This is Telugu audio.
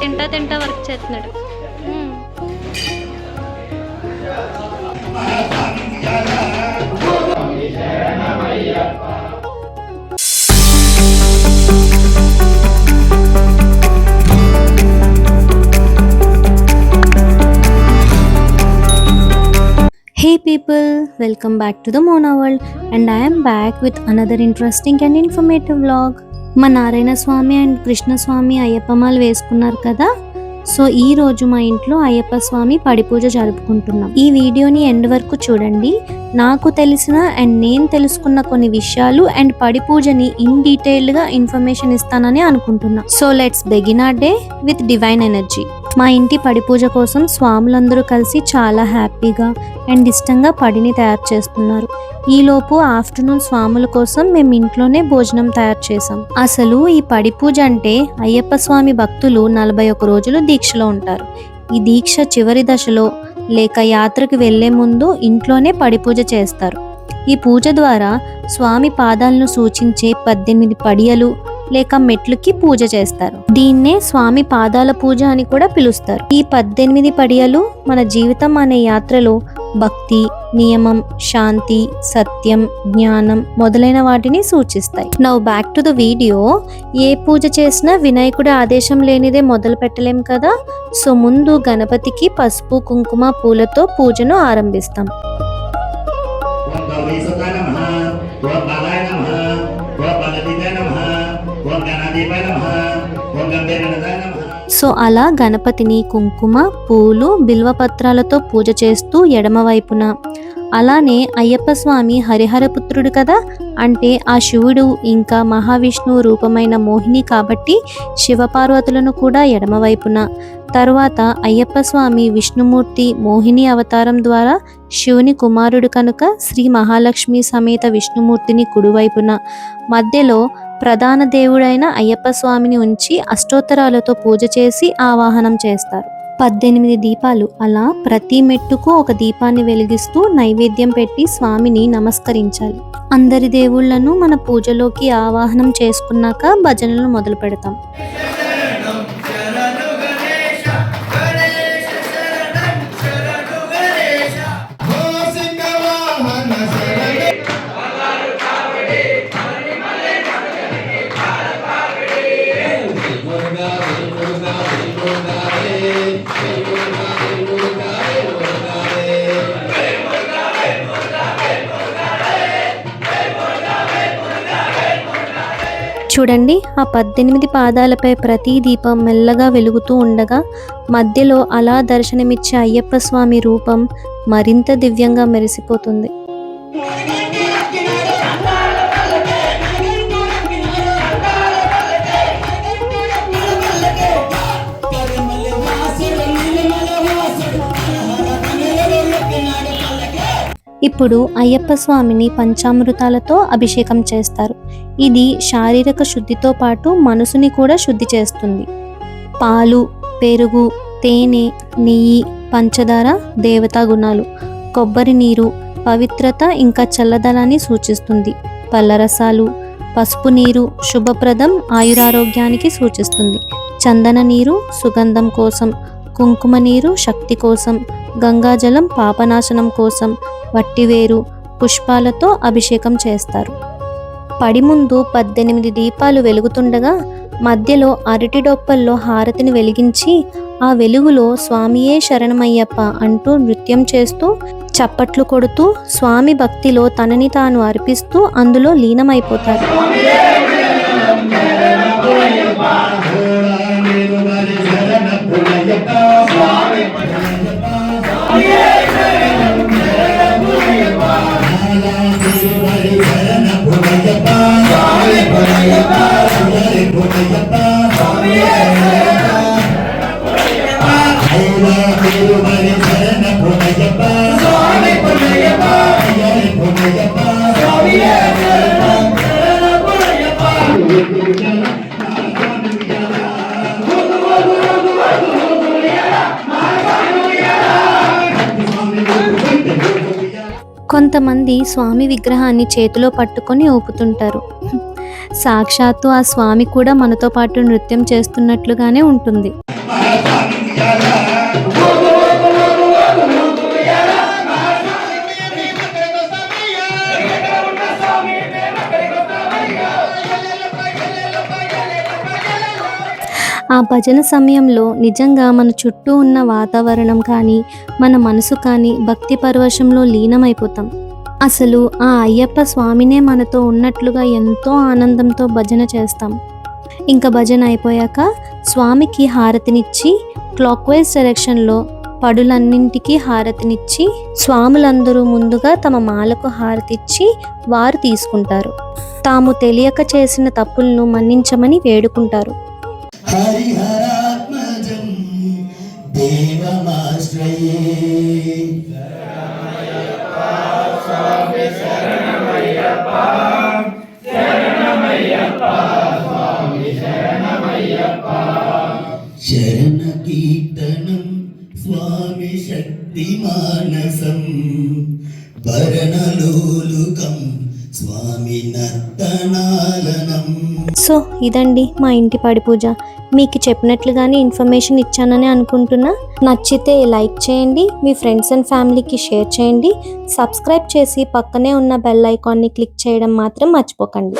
తింటా తింటా వర్క్ చేస్తున్నాడు. Hey people, welcome back to the Mona World and I am back with another interesting and informative vlog. మా నారాయణ స్వామి అండ్ కృష్ణస్వామి అయ్యప్పమాలు వేసుకున్నారు కదా? సో ఈ రోజు మా ఇంట్లో అయ్యప్ప స్వామి పడి పూజ జరుపుకుంటున్నాం. ఈ వీడియోని ఎండ్ వరకు చూడండి. నాకు తెలిసిన అండ్ నేను తెలుసుకున్న కొన్ని విషయాలు అండ్ పడి పూజని ఇన్ డీటెయిల్డ్గా ఇన్ఫర్మేషన్ ఇస్తానని అనుకుంటున్నా. So let's begin our day with divine energy. మా ఇంటి పడి పూజ కోసం స్వాములందరూ కలిసి చాలా హ్యాపీగా అండ్ ఇష్టంగా పడిని తయారు చేస్తున్నారు. ఈలోపు ఆఫ్టర్నూన్ స్వాముల కోసం మేము ఇంట్లోనే భోజనం తయారు చేసాం అసలు ఈ పడి పూజ అంటే అయ్యప్ప స్వామి భక్తులు నలభై ఒక రోజులు దీక్షలో ఉంటారు. ఈ దీక్ష చివరి దశలో లేక యాత్రకు వెళ్ళే ముందు ఇంట్లోనే పడి పూజ చేస్తారు. ఈ పూజ ద్వారా స్వామి పాదాలను సూచించే పద్దెనిమిది పడియలు లేక మెట్లుకి పూజ చేస్తారు. దీన్నే స్వామి పాదాల పూజ అని కూడా పిలుస్తారు. ఈ పద్దెనిమిది పడియలు మన జీవితం అనే యాత్రలో భక్తి నియమం శాంతి సత్యం జ్ఞానం మొదలైన వాటిని సూచిస్తాయి. Now back to the video ఏ పూజ చేసినా వినాయకుడి ఆదేశం లేనిదే మొదలు పెట్టలేం కదా? సో ముందు గణపతికి పసుపు కుంకుమ పూలతో పూజను ఆరంభిస్తాం. సో అలా గణపతిని కుంకుమ పూలు బిల్వపత్రాలతో పూజ చేస్తూ ఎడమవైపున అలానే అయ్యప్ప స్వామి హరిహరపుత్రుడు కదా? అంటే ఆ శివుడు ఇంకా మహావిష్ణువు రూపమైన మోహిని కాబట్టి శివపార్వతులను కూడా ఎడమవైపున తరువాత అయ్యప్ప స్వామి విష్ణుమూర్తి మోహిని అవతారం ద్వారా శివుని కుమారుడు కనుక శ్రీ మహాలక్ష్మి సమేత విష్ణుమూర్తిని కుడివైపున. మధ్యలో ప్రధాన దేవుడైన అయ్యప్ప స్వామిని ఉంచి అష్టోత్తరాలతో పూజ చేసి ఆవాహనం చేస్తారు. పద్దెనిమిది దీపాలు. అలా ప్రతి మెట్టుకు ఒక దీపాన్ని వెలిగిస్తూ నైవేద్యం పెట్టి స్వామిని నమస్కరించాలి. అందరి దేవుళ్ళను మన పూజలోకి ఆవాహనం చేసుకున్నాక భజనలు మొదలు పెడతాం చూడండి ఆ పద్దెనిమిది పాదాలపై ప్రతి దీపం మెల్లగా వెలుగుతూ ఉండగా మధ్యలో అలా దర్శనమిచ్చే అయ్యప్ప స్వామి రూపం మరింత దివ్యంగా మెరిసిపోతుంది. ఇప్పుడు అయ్యప్ప స్వామిని పంచామృతాలతో అభిషేకం చేస్తారు. ఇది శారీరక శుద్ధితో పాటు మనసుని కూడా శుద్ధి చేస్తుంది. పాలు పెరుగు తేనె నెయ్యి పంచదార దేవతా గుణాలు కొబ్బరి నీరు పవిత్రత ఇంకా చల్లదనాన్ని సూచిస్తుంది. పళ్ళరసాలు పసుపు నీరు శుభప్రదం ఆయురారోగ్యానికి సూచిస్తుంది. చందన నీరు సుగంధం కోసం కుంకుమ నీరు శక్తి కోసం గంగాజలం పాపనాశనం కోసం వట్టివేరు పుష్పాలతో అభిషేకం చేస్తారు. పడి ముందు పద్దెనిమిది దీపాలు వెలుగుతుండగా మధ్యలో అరటి డొప్పల్లో హారతిని వెలిగించి ఆ వెలుగులో స్వామియే శరణమయ్యప్ప అంటూ నృత్యం చేస్తూ చప్పట్లు కొడుతూ స్వామి భక్తిలో తనని తాను అర్పిస్తూ అందులో లీనమైపోతారు కొంతమంది స్వామి విగ్రహాన్ని చేతిలో పట్టుకొని ఊపుతుంటారు. సాక్షాత్తు ఆ స్వామి కూడా మనతో పాటు నృత్యం చేస్తున్నట్లుగానే ఉంటుంది. ఆ భజన సమయంలో నిజంగా మన చుట్టూ ఉన్న వాతావరణం కానీ మన మనసు కానీ భక్తి పరవశంలో లీనమైపోతాం. అసలు ఆ అయ్యప్ప స్వామినే మనతో ఉన్నట్లుగా ఎంతో ఆనందంతో భజన చేస్తాం. ఇంకా భజన అయిపోయాక స్వామికి హారతినిచ్చి క్లాక్ వైజ్ డైరెక్షన్లో పడులన్నింటికి హారతినిచ్చి స్వాములందరూ ముందుగా తమ మాలకు హారతిచ్చి వారు తీసుకుంటారు. తాము తెలియక చేసిన తప్పులను మన్నించమని వేడుకుంటారు. హరిహరాత్మజం దేవమాశ్రయే శరణ కీర్తనం స్వామి శక్తి మానసం. స్వామి నర్తనాలనం. సో ఇదండి మా ఇంటి పడి పూజ. మీకు చెప్పినట్లుగానే ఇన్ఫర్మేషన్ ఇచ్చానని అనుకుంటున్నా. నచ్చితే లైక్ చేయండి మీ ఫ్రెండ్స్ అండ్ ఫ్యామిలీకి షేర్ చేయండి. సబ్స్క్రైబ్ చేసి పక్కనే ఉన్న బెల్ ఐకాన్ని క్లిక్ చేయడం మాత్రం మర్చిపోకండి.